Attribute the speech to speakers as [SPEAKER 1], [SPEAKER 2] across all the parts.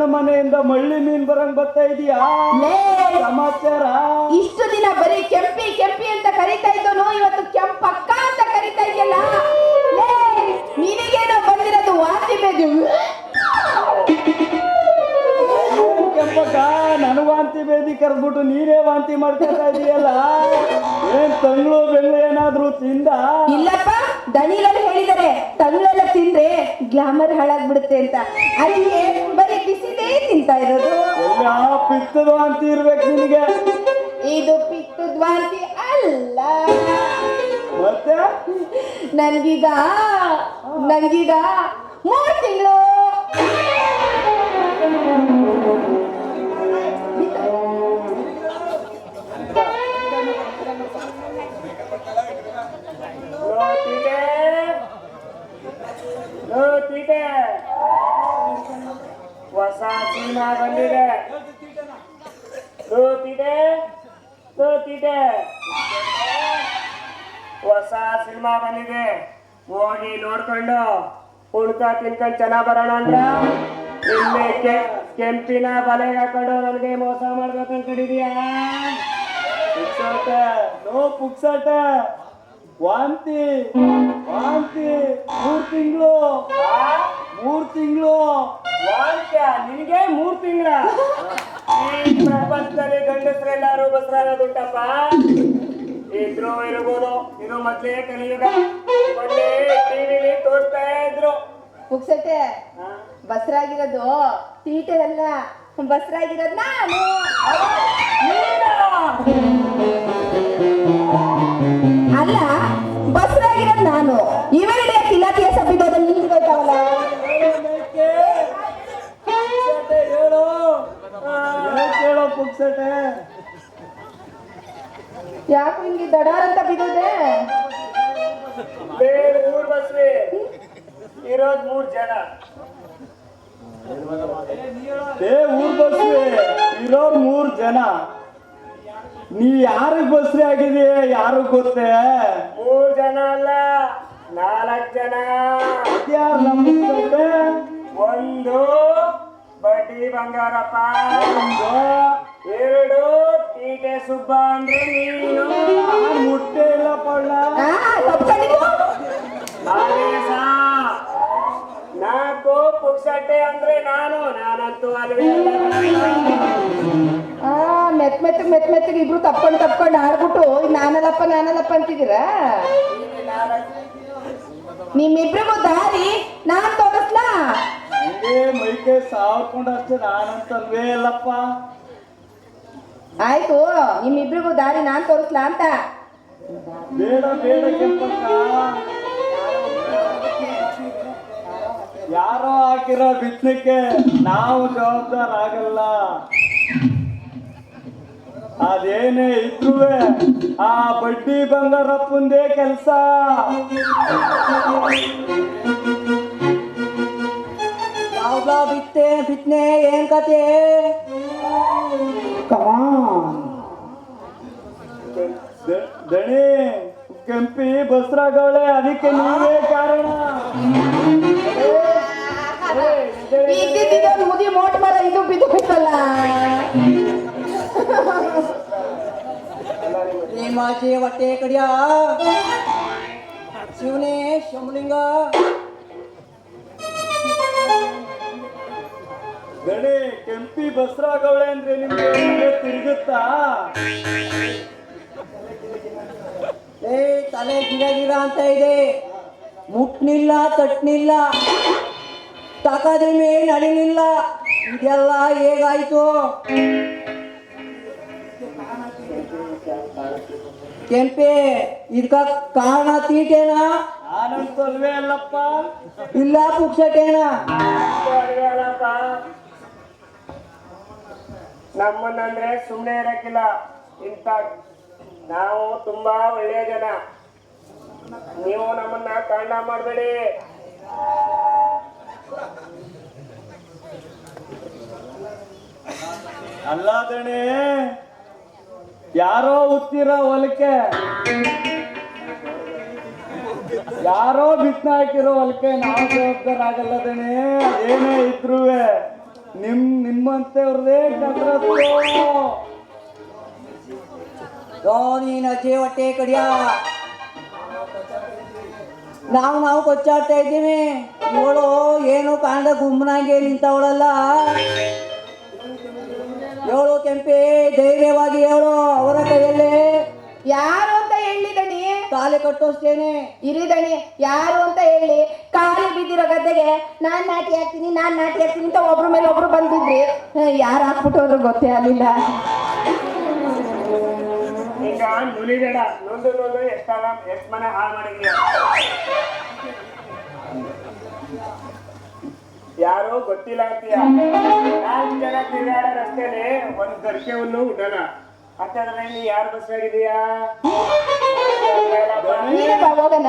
[SPEAKER 1] ನನ್ನ ಮನೆಯಿಂದ ಮಳ್ಳಿ ಮೀನ್ ಬರಂಗ್ ಬರ್ತಾ ಇದೀಯಾ?
[SPEAKER 2] ಲೇ!
[SPEAKER 1] ಸಮಾಚಾರ?
[SPEAKER 2] ಇಷ್ಟು ದಿನ ಬರೀ ಕೆಂಪಿ ಕೆಂಪಿ ಅಂತ ಕರಿತಾ ಇದ್ದೋನು ಇವತ್ತು ಕೆಂಪಕ್ಕ ಅಂತ ಕರಿತಾ ಇದೆಯಲ್ಲ? ನಿನಗೇನೋ ಬಂದಿರೋದು ವಾಂತಿ ಬೇದು
[SPEAKER 1] ಕೆಂಪಕ್ಕ ನಾನು ವಾಂತಿ ಬೇದಿ ಕರೆದ್ಬಿಟ್ಟು ನೀನೇ ವಾಂತಿ ಮಾಡ್ಕೊತಾ ಇದೀಯಲ್ಲ? ಏನ್ ತಂಗ್ಳು ಬೆಳ್ಳು ಏನಾದ್ರೂ ತಿಂದ?
[SPEAKER 2] ಇಲ್ಲಪ್ಪ ದಣಿಲಲ್ಲಿ ಹೇಳಿದರೆ ತಂಗ್ಳೆಲ್ಲ ತಿಂದ್ರೆ ಗ್ಲಾಮರ್ ಹಾಳಾಗ್ಬಿಡುತ್ತೆ ಅಂತ. ಅದಕ್ಕೆ ಬರೀ ಬಿಸಿದೇ ತಿಂತಾ ಇರೋದು?
[SPEAKER 1] ಎಲ್ಲ ಪಿತ್ತದ ಅಂತ ಇರ್ಬೇಕು ನಿನಗೆ?
[SPEAKER 2] ಇದು ಪಿತ್ತದ ವಾಂತಿ ಅಲ್ಲ.
[SPEAKER 1] ಮತ್ತೆ?
[SPEAKER 2] ನನ್ಗೀಗ ನನ್ಗೀಗ ಮೂರ್ ತಿಂಗಳು.
[SPEAKER 3] ಹೊಸ ಸಿನಿಮಾ ಬಂದಿದೆ. ಹೋಗಿ ನೋಡ್ಕೊಂಡು ಉಳ್ಕ ತಿನ್ಕೊಂಡು ಚೆನ್ನಾಗ್ ಬರೋಣ ಅಂತ ನಿನ್ನೆ ಕೆಂಪಿನ ಬಲೆ ಹಾಕೊಂಡು ನನಗೆ ಮೋಸ ಮಾಡ್ಬೇಕು ಅಂತ
[SPEAKER 1] ಪುಕ್ಸಟ ನೋ ಪುಕ್ಸಾಟ ವಾಂತಿ ವಾಂತಿ ಮೂರ್ ತಿಂಗಳು. ಮೂರ್ ತಿಂಗಳು.
[SPEAKER 3] ವಾಂತ್ಯ? ನಿನಗೆ ಮೂರ್ ತಿಂಗಳ? ಪ್ರಪಂಚದಲ್ಲಿ ಗಂಡಸರೆಲ್ಲರೂ ಬಸರಾಗೋದುಂಟಪ್ಪ. ಇದ್ರು ಇರಬಹುದು ಇದು ಮೊದ್ಲೇ ಕಲಿಯುಗ. ಮೊನ್ನೆ ಟಿವಿಲಿ ತೋರಿಸ್ತಾ ಇದ್ರು. ಆ,
[SPEAKER 2] ಬಸ್ರಾಗಿರೋದು. ತೀಟೆ ಅಲ್ಲ ಬಸ್ರಾಗಿರೋದ್ನಾ ನಾನು
[SPEAKER 3] ನೀನಾ?
[SPEAKER 2] ಯಾಕೆ ಹಿಂಗೆ ದಡಾರ್ ಅಂತ ಬಿದ್ದೋದೆ?
[SPEAKER 3] ಬೇರೆ ಊರ್ ಬಸ್ರಿ ಇರೋದ್ ಮೂರ್ ಜನ.
[SPEAKER 1] ಏ ಊರ್ ಬಸ್ರಿ ಇರೋದ್ ಮೂರ್ ಜನ. ನೀ ಯಾರಿಗ್ ಬಸ್ರಿ ಆಗಿದೀಯ ಯಾರು ಗೊತ್ತೇ?
[SPEAKER 3] ಮೂರ್ ಜನ ಅಲ್ಲ ನಾಲ್ಕ್ ಜನ.
[SPEAKER 1] ಯಾರು
[SPEAKER 3] ಒಂದು ಬಡ್ಡಿ ಬಂಗಾರಪ್ಪ.
[SPEAKER 1] ಒಂದು
[SPEAKER 3] ಎರಡು ತೀಟೆ ಸುಬ್ಬ ಅಂದ್ರೆ ನೀನು.
[SPEAKER 1] ಮುಟ್ಟೆ ಇಲ್ಲ?
[SPEAKER 3] ನಾಗೇಶ ನಾಲ್ಕು ಪುಕ್ಸಟ್ಟೆ ಅಂದ್ರೆ ನಾನು. ನಾನಂತೂ ಅಲ್ವೇ.
[SPEAKER 2] ಮೆತ್ ಮೆತ್ತಗ್ ಮೆತ್ ಮೆತ್ತಗೆ ಇಬ್ರು ತಪ್ಕೊಂಡು ತಪ್ಕೊಂಡು ಆಡ್ಬಿಟ್ಟು ನಾನಲ್ಲಪ್ಪ ನಾನಲ್ಲಪ್ಪ ಅಂತಿದ್ದೀರಾ? ನಿಮ್ಮಿಬ್ರಿಗೂ ದಾರಿ ನಾನ್ ತೋರಿಸ್ಲಾ?
[SPEAKER 1] ಮೈಕೆ ಮೈಕೈ ಸಾವ್ಕೊಂಡಷ್ಟೇ ನಾನಂತಲ್ವೇ ಇಲ್ಲಪ್ಪ
[SPEAKER 2] ಆಯ್ತು ನಿಮ್ಮಿಬ್ರಿಗೂ ದಾರಿ ನಾನ್ ತೋರಿಸ್ಲಾ ಅಂತ.
[SPEAKER 1] ಬೇಡ ಬೇಡ ಕೆಂಪಕ್ಕ. ಯಾರೋ ಹಾಕಿರೋ ಬಿತ್ತಕ್ಕೆ ನಾವು ಜವಾಬ್ದಾರ ಆಗಲ್ಲ. ಅದೇನೇ ಇದ್ರು ಆ ಬಡ್ಡಿ ಬಂಗಾರಪ್ಪಂದೇ ಕೆಲಸ.
[SPEAKER 4] ಯಾವ್ದಾ ಬಿತ್ತೆ ಬಿತ್ತನೆ ಏನ್ ಕತೆ?
[SPEAKER 1] ದಣಿ ಕೆಂಪಿ ಬಸ್ರಾಗವಳೆ ಅದಕ್ಕೆ ನೀವೇ ಕಾರಣ
[SPEAKER 2] ಇದ್ದಿದ್ದು ಮುದಿ ಮೋಟ್ ಮರ ಇದು ಬಿದ್ದು ಹೋಯ್ತಲ್ಲ
[SPEAKER 4] ನೇಮಾಚೆ ಹೊಟ್ಟೆ ಕಡಿಯ ಶಿವನೇ ಶಂಭುಲಿಂಗ
[SPEAKER 1] ದಣಿ ಕೆಂಪಿ ಬಸ್ರಾಗವಳೆ ಅಂದ್ರೆ ನಿಮ್ಗೆ ತಿರುಗುತ್ತಾ?
[SPEAKER 4] ಏ ತಲೆ ಗಿರ ಗಿರ ಅಂತ ಇದೆ. ಮುಟ್ನಿಲ್ಲ ತಟ್ನಿಲ್ಲ. ತಾಕಾದ್ರ ಮೇಲೆ ನಡಿನಿಲ್ಲ ಇದೆಲ್ಲ ಹೇಗಾಯ್ತು? ಕೆಂಪೆ ಇದಕ್ಕ ಕಾರಣ ತೀಟೇನ?
[SPEAKER 1] ನಾನಂತೂ ಅಲ್ವೇ ಅಲ್ಲಪ್ಪ.
[SPEAKER 4] ಇಲ್ಲ ಪುಕ್ಷಟೇನಾ?
[SPEAKER 3] ಅಂತೂ ಅಲ್ವೇ ಅಲ್ಲಪ್ಪ. ನಮ್ಮನ್ನಂದ್ರೆ ಸುಮ್ಮನೆ ಇರಕ್ಕಿಲ್ಲ. ಇನ್ಫ್ಯಾಕ್ಟ್ ನಾವು ತುಂಬಾ ಒಳ್ಳೆಯ ಜನ. ನೀವು ನಮ್ಮನ್ನ ಕಾಂಡ ಮಾಡಬೇಡಿ.
[SPEAKER 1] ಅಲ್ಲ ದಣಿ ಯಾರೋ ಉತ್ತಿರ ಹೊಲಕ್ಕೆ, ಯಾರೋ ಬಿತ್ತ ಹಾಕಿರೋ ಹೊಲಕ್ಕೆ ನಾವು ಜವಾಬ್ದಾರ ಆಗಲ್ಲ ಏನೇ ಇದ್ರು ನಿಮ್ ನಿಮ್ಮಂತೆವ್ರದೇ ಕಸರತ್ತು.
[SPEAKER 4] ನೀನ ಹೊಟ್ಟೆ ಕಡಿಯ. ನಾವು ನಾವು ಕೊಚ್ಚಾಡ್ತಾ ಇದ್ದೀವಿ. ಇವಳು ಏನು ಕಾಂಡ ಗುಮ್ಮನಾಗೆ ನಿಂತವಳಲ್ಲ. ಹೇಳು ಕೆಂಪಿ ಧೈರ್ಯವಾಗಿ ಹೇಳು ಅವರ ಕೈಯಲ್ಲಿ.
[SPEAKER 2] ಯಾರು ಅಂತ ಹೇಳಿದಣಿ.
[SPEAKER 4] ತಾಲೆ ಕಟ್ಟೋಸ್ತೇನೆ.
[SPEAKER 2] ಇರಿದಣಿ. ಯಾರು ಅಂತ ಹೇಳಿ. ಗದ್ದೆಗೆ ನಾನ್ ನಾಟಿ ಹಾಕ್ತೀನಿ ನಾನ್ ನಾಟಿ ಹಾಕ್ತೀನಿ ಅಂತ ಒಬ್ರ ಮೇಲೆ ಒಬ್ರು ಬಂದಿದ್ರಿ. ಯಾರು ಹಾಕ್ಬಿಟ್ಟು ಹೋದ್ರು ಗೊತ್ತೇ ಆಗಲಿಲ್ಲ.
[SPEAKER 3] ಈಗ ನುಲಿಬೇಡ ನೊಂದು ನೊಂದು ಎಷ್ಟ್ ಮನೆ ಹಾಳು ಮಾಡಿದ್ಯಾ ಯಾರು ಗೊತ್ತಿಲ್ಲ ಅಂತೀಯ? ನಾಲ್ಕು ಜನ ತಿರುಗಾಡೋ ರಸ್ತೆಲಿ ಒಂದ್ ದರ್ಶನವನ್ನು ಉಡೋಣ. ಉಡಲ್ಲ ಹತ್ತದ್ರೆ ನೀ ಯಾರು ಬಸ್ ಆಗಿದೀಯಾ
[SPEAKER 2] ಹೋಗೋಣ.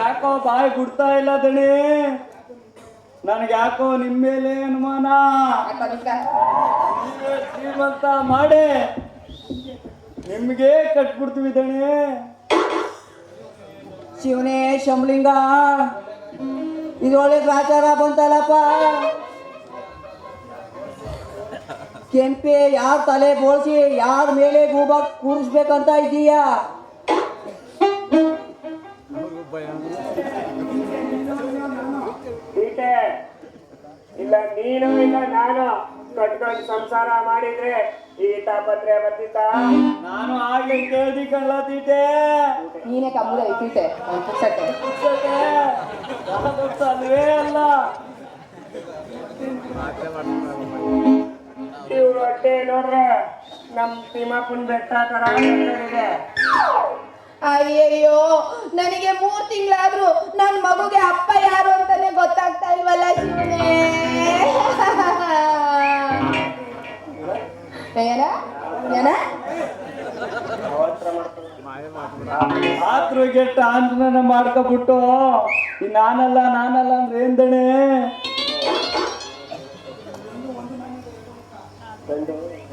[SPEAKER 1] ಯಾಕೋ ಬಾಯಿ ಬಿಡ್ತಾ ಇಲ್ಲ ದಣಿ. ನನಗೆ ಯಾಕೋ ನಿಮ್ಮ ಮೇಲೆ ಅನುಮಾನ? ನೀವೇ ಶ್ರೀಮಂತ ಮಾಡಿ. ನಿಮ್ಗೆ ಕಟ್ಬಿಡ್ತೀವಿ ದಣಿ.
[SPEAKER 4] ಶಿವನೇ ಶಂಭಲಿಂಗ ಇದು ಒಳ್ಳೆ ಗ್ರಾಚಾರ ಬಂತಲ್ಲಪ್ಪ. ಕೆಂಪೆ ಯಾರ ತಲೆ ಬೋಳ್ಸಿ ಯಾರ ಮೇಲೆ ಗೂಬ ಕೂರಿಸ್ಬೇಕಂತ ಇದೀಯಾ
[SPEAKER 3] ನೀನು ಇಲ್ಲ ನಾನು ಕಟ್ಕೊಂಡು ಸಂಸಾರ ಮಾಡಿದ್ರೆ ಈ ತಾಪತ್ರೆ ಬರ್ತಿತ್ತ
[SPEAKER 1] ನಾನು ಹಾಗೆ ಕೇಳ್ದಿ ಕಳ್ಳ ತೀಟೆ?
[SPEAKER 2] ನೀನೇ ಪುಕ್ಸಟ್ಟೆ.
[SPEAKER 1] ಯಾವ್ದೊತ್ತು ಅಲ್ವೇ ಅಲ್ಲ?
[SPEAKER 3] ಇವ್ರು ಹೊಟ್ಟೆ ನೋಡ್ರೆ ನಮ್ ತಿಮ್ಮಪ್ಪನ್ ಬೆಟ್ಟ ತರ ಇದೆ.
[SPEAKER 2] ಅಯ್ಯಯ್ಯೋ ನನಗೆ ಮೂರ್ ತಿಂಗಳಾದ್ರೂ ನನ್ನ ಮಗುಗೆ ಅಪ್ಪ ಯಾರು ಅಂತಾನೆ ಗೊತ್ತಾಗ್ತಾ ಇಲ್ವಲ್ಲ ಶಿವನೇ? ಏನ? ಏನ?
[SPEAKER 1] ಆತ್ರುಗೆಟ್ಟ ಆಂಜನ ಮಾಡ್ಕೊಬಿಟ್ಟು ನಾನಲ್ಲ ನಾನಲ್ಲ ಅಂದ್ರೆ ಏನ್ ದಣೆ?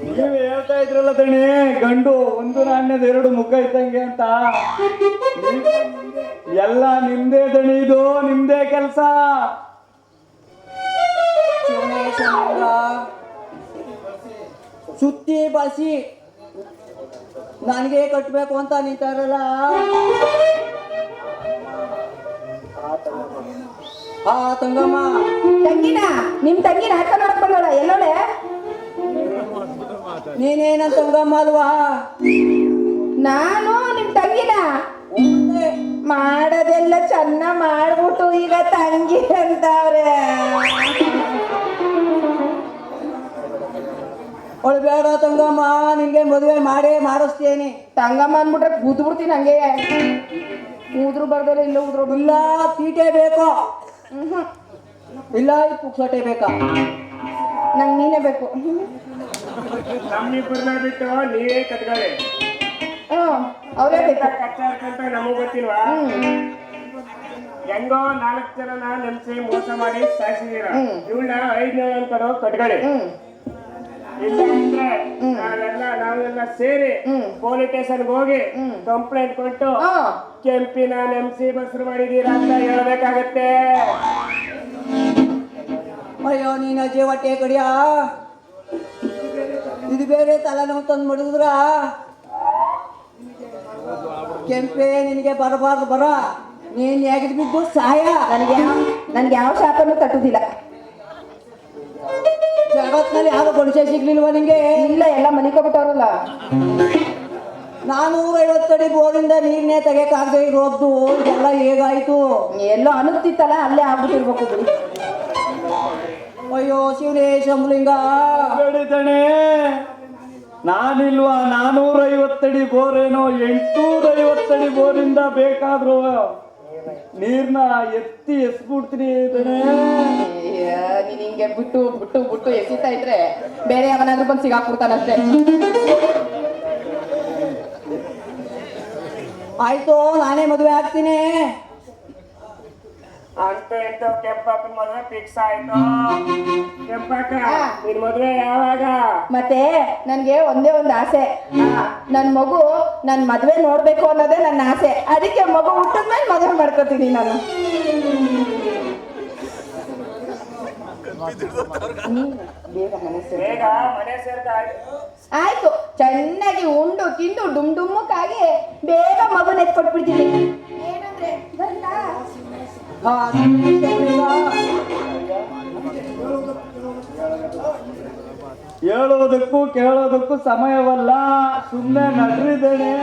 [SPEAKER 1] ನೀವ್ ಹೇಳ್ತಾ ಇದ್ರಲ್ಲ ದಣಿ ಗಂಡು ಒಂದು ನಾಣ್ಯದ ಎರಡು ಮುಖ ಇದ್ದಂಗೆ ಅಂತ. ಎಲ್ಲ ನಿಮ್ದೇ ದಣಿ ಇದು ನಿಮ್ದೇ ಕೆಲ್ಸ.
[SPEAKER 4] ಸುತ್ತಿ ಬಸಿ. ನನಗೆ ಕಟ್ಟಬೇಕು ಅಂತ ನಿಂತಾರಲ್ಲ. ಹಾ ತಂಗಮ್ಮ.
[SPEAKER 2] ತಂಗಿನ ನಿಮ್ ತಂಗಿನ ಹಕ್ಕ ನೋಡ್ಕೊಂಡ ಎಲ್ಲೋಳೆ
[SPEAKER 4] ನೀನೇನ ತಂಗಮ್ಮ ಅಲ್ವಾ?
[SPEAKER 2] ನಾನು ನಿಮ್ ತಂಗಿನ. ಮಾಡೋದೆಲ್ಲ ಚೆನ್ನ ಮಾಡ್ಬಿಟ್ಟು ಈಗ ತಂಗಿ ಅಂತವ್ರೆ.
[SPEAKER 4] ಅವಳು ಬೇಡ ತಂಗಮ್ಮ ನಿನ್ಗೆ ಮದುವೆ ಮಾಡೇ ಮಾಡಿಸ್ತೀನಿ.
[SPEAKER 2] ತಂಗಮ್ಮ ಅಂದ್ಬಿಟ್ರೆ ಕೂತು ಬಿಡ್ತೀನಿ ಹಂಗೆ. ಕೂದ್ರು ಬರ್ದಲ್ಲ ಇಲ್ಲ ಉದ್ರು
[SPEAKER 4] ಇಲ್ಲ ತೀಟೆ ಬೇಕು. ಇಲ್ಲ ಈ ಪುಕ್ಸಟೆ ಬೇಕಾ?
[SPEAKER 2] ನಂಗೆ ನೀನೇ ಬೇಕು.
[SPEAKER 3] ನಮ್ಮಿಬ್ಬರನ್ನ ಬಿಟ್ಟು ನೀವೇ
[SPEAKER 2] ಹ್ಮ್ ಅವರೇ ಬೇಕು.
[SPEAKER 3] ಕಚ್ಚಾಡ್ಕಂತ ನಮಗ್ ಗೊತ್ತಿಲ್ವಾ? ಹೆಂಗೋ ನಾಲ್ಕು ಜನ ನೆನ್ಸಿ ಮೋಸ ಮಾಡಿ ಸಾಯಿಸಿದೀರ.
[SPEAKER 2] ಹ್ಮ್.
[SPEAKER 3] ಇವಳನ್ನ ಐದನೇ ಅಂತಾರೋ ಕಟ್ಕೊಳ್ಳಿ
[SPEAKER 2] ಹ್ಮ್.
[SPEAKER 3] ನಾವೆಲ್ಲ ನಾವೆಲ್ಲ ಸೇರಿ. ಪೊಲೀಸ್ ಸ್ಟೇಷನ್ಗೆ ಹೋಗಿ. ಕಂಪ್ಲೇಂಟ್ ಕೊಟ್ಟು ಕೆಂಪಿನ ನೆಮ್ಸಿ ಬಸ್ರು ಮಾಡಿದೀರಾ ಅಂತ ಹೇಳ್ಬೇಕಾಗತ್ತೆ.
[SPEAKER 4] ಅಯ್ಯೋ ನೀನು ಜೀವ ಹೊಟ್ಟೆ ಇದು ಬೇರೆ ತಲೆನೋವು ತಂದು ಮಡಗಿದ್ರ ಕೆಂಪೆ ನಿನಗೆ ಬರಬಾರ್ದು ಬರ. ನೀನ್ ಹೇಗಿದ್ ಬಿದ್ದು ಸಹಾಯ
[SPEAKER 2] ನನಗೆ ಯಾವ ನನ್ಗೆ ಯಾವ ಶಾಪನ್ನು ತಟ್ಟುದಿಲ್ಲ.
[SPEAKER 4] ಜಗತ್ನಲ್ಲಿ ಯಾರು ಪರಿಚಯ ಸಿಗ್ಲಿಲ್ವ ನಿಂಗೆ?
[SPEAKER 2] ಇಲ್ಲ ಎಲ್ಲ ಮನಿಕೊಬಿಟ್ಟವ್ರಲ್ಲ
[SPEAKER 4] ನಾನೂರ ಐವತ್ತಡಿ ಬೋರಿಂದ ನೀರ್ನೇ ತೆಗೆಯಕ್ಕಾಗದೆ ಇರೋದು ಎಲ್ಲ ಹೇಗಾಯ್ತು?
[SPEAKER 2] ಎಲ್ಲ ಅನುಗ್ತಿತ್ತಲ್ಲ ಅಲ್ಲೇ ಆಗ್ಬಿಟ್ಟಿರ್ಬೇಕು ಬಿಡಿ.
[SPEAKER 4] ಅಯ್ಯೋ ಶಿವನೇ ಶಂಭಲಿಂಗ
[SPEAKER 1] ನಾನಿಲ್ವ ನಾನಿಲ್ವಾ ನಾನೂರ ಐವತ್ತಡಿ ಬೋರೇನೋ ಎಂಟುನೂರ ಐವತ್ತಡಿ ಬೋರಿಂದ ಬೇಕಾದ್ರು ನೀರ್ನ ಎತ್ತಿ ಎಸ್ಬಿಡ್ತೀನಿ
[SPEAKER 2] ನೀನ್ ಹಿಂಗೆ ಬಿಟ್ಟು ಬಿಟ್ಟು ಬಿಟ್ಟು ಎಸಿತಾ ಇದ್ರೆ ಬೇರೆ ಅವನಾದ್ರೂ ಬಂದು ಸಿಗಾಕ್ಬಿಡ್ತಾನಷ್ಟೇ.
[SPEAKER 4] ಆಯ್ತು ನಾನೇ ಮದುವೆ ಆಗ್ತೀನಿ.
[SPEAKER 3] ಅಂತ ಮದ್ವೆ ಫಿಕ್ಸ್ ಆಯ್ತು? ಕೆಂಪಕ್ಕ
[SPEAKER 2] ಹಾ.
[SPEAKER 3] ನಿನ್ ಮದ್ವೆ ಯಾವಾಗ?
[SPEAKER 2] ಮತ್ತೆ ನನ್ಗೆ ಒಂದೇ ಒಂದು ಆಸೆ. ನನ್ ಮಗು ನನ್ ಮದ್ವೆ ನೋಡ್ಬೇಕು ಅನ್ನೋದೇ ನನ್ನ ಆಸೆ. ಅದಕ್ಕೆ ಮಗು ಹುಟ್ಟದ್ಮೇಲೆ ಮದುವೆ ಮಾಡ್ಕೋತೀನಿ ನಾನು. ಬೇಗ ಆಯ್ತು, ಚೆನ್ನಾಗಿ ಉಂಡು, ತಿಂದು, ಡುಮ್ ಡುಮ್ಮಕ್ಕಾಗಿ ಬೇಗ ಮಗುನ ಎತ್ಕೊಟ್ಬಿಡ್ತೀನಿ ಏನಂದ್ರೆ
[SPEAKER 1] ಹೇಳೋದಕ್ಕೂ ಕೇಳೋದಕ್ಕೂ ಸಮಯವಲ್ಲ ಸುಮ್ಮನೆ ನಡ್ರಿದ್ದೇನೆ.